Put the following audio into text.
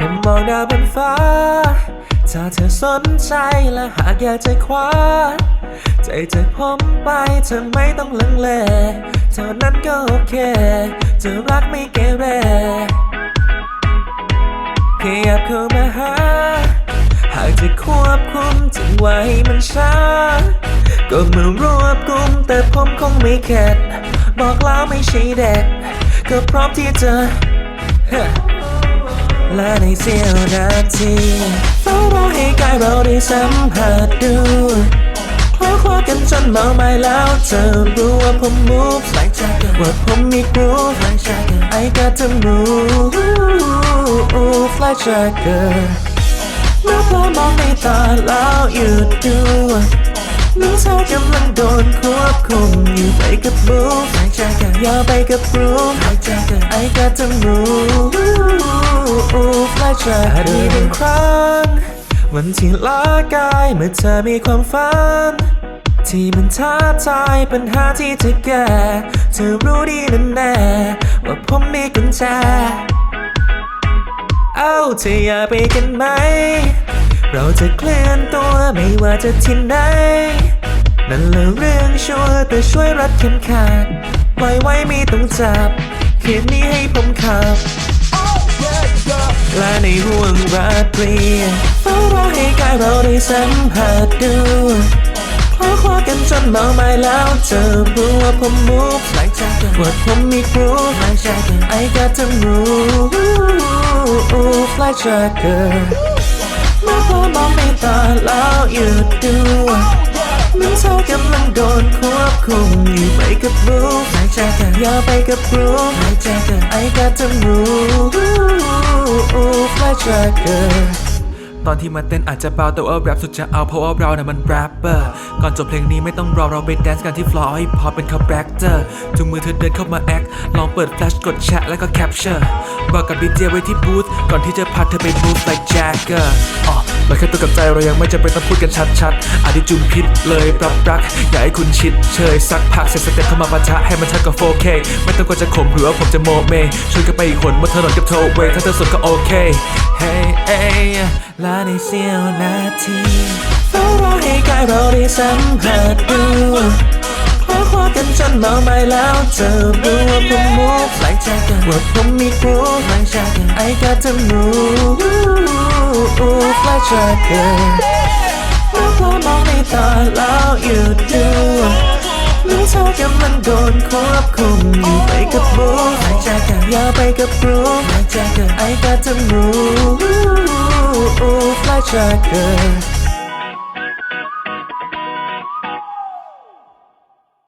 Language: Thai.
ค่มองดาวบนฟ้า ถ้าเธอสนใจและหากอยากจะคว้า ใจจากผมไปเธอไม่ต้องลังเล เท่านั้นก็โอเค จะรักไม่เกเรขยับเข้ามาหา หากจะควบคุมจังหวะให้มันช้า ก็มารวบกลุ่มแต่ผมคงไม่เข็ด บอกแล้วไม่ใช่เด็ก ก็พร้อมที่จะ และในเสี้ยวนาทีเฝ้ารอให้กายเราได้สัมผัสดูคล้าคว้ากันจนเมาไม่แล้วเธอรู้ว่าผม move like Jagger ว่าผมมี groove like Jagger I got to move like Jagger เมื่อพลอมองในตาแล้วหยุดดู นึกเธอกำลังโดนควบคุมอยู่ไปกับ move like Jagger อย่าไปกับ groove like Jagger I got to move like Jagger มีบางครั้งวันที่ล้ากายเมื่อเธอมีความฝันที่มันท้าทายปัญหาที่จะแก้เธอรู้ดีแน่แน่ๆว่าผมมีกุญแจ เอ้าเธออยากไปกันไหม เราจะเคลื่อนตัวไม่ว่าจะที่ไหน นั่นแหละเรื่องชัวร์แต่ช่วยรัดเข็มขัดปล่อยไว้ไม่ต้องจับ คืนนี้ให้ผมขับ และในห่วงราตรีเฝ้ารอให้กายเราได้สัมผัสดูคล้าคว้ากันจนเมาไม่แล้วเธอรู้ว่าผม move like Jagger ว่าผมมี groove like Jagger I got to move like Jagger เพราะมองไม่ตาแล้วหยุดดูมันเท่ากับมันโดนควบคุมอยู่ไปกับรู้หายใจกันยาวไปกับรู้หายใจกันไอ้การจะรู้ Fly Tracker ตอนที่มาเต้นอาจจะเบาแต่ว่าแรปสุดจะเอาเพราะว่าเราน่ยมันแรปเปอร์ก่อนจบเพลงนี้ไม่ต้องรอเราไปแดนซ์กันที่ฟลอร์ให้พอเป็นคาแรคเตอร์จุงมือเธอเดินเข้ามาแอคลองเปิดแฟลชกดแชะแล้วก็แคปเชอร์บอกกับดีเจไว้ที่บูธก่อนที่จะพาเธอไปบูธ like Jagger อ๋อ เราแค่ตัวกับใจเรายังไม่จำเป็นต้องพูดกันชัดๆอาจจะจุมพิษเลยปรับรัก อยากให้คุณชิดเชยสักพักเสร็จสเต็ปเข้ามาปะทะให้มันชัดกับ 4K ไม่ต้องกลัวจะข่มหรือว่าผมจะโมเมชวนกันไปอีกคนบนถนนกับโทเวถ้าเธอสนก็โอเคเฮ้เอ้ยและในเสี้ยวนาทีเฝ้ารอให้กายเราได้สัมผัสดูคล้าคว้ากันจนเมาไม่แล้วเธอ ว่าผมมีครูหลังจากที่ไอ้ก็จะมูฟและจาเกิร์มื่อพอมองในตาแล้วอยู่ดูรู้เท่ากับมันโดนควบคุมอยู่ไปกับมูฟหลังจากกันยาไปกับครูหลังจากที่ไอ้ก็จะมูฟและจาเกิด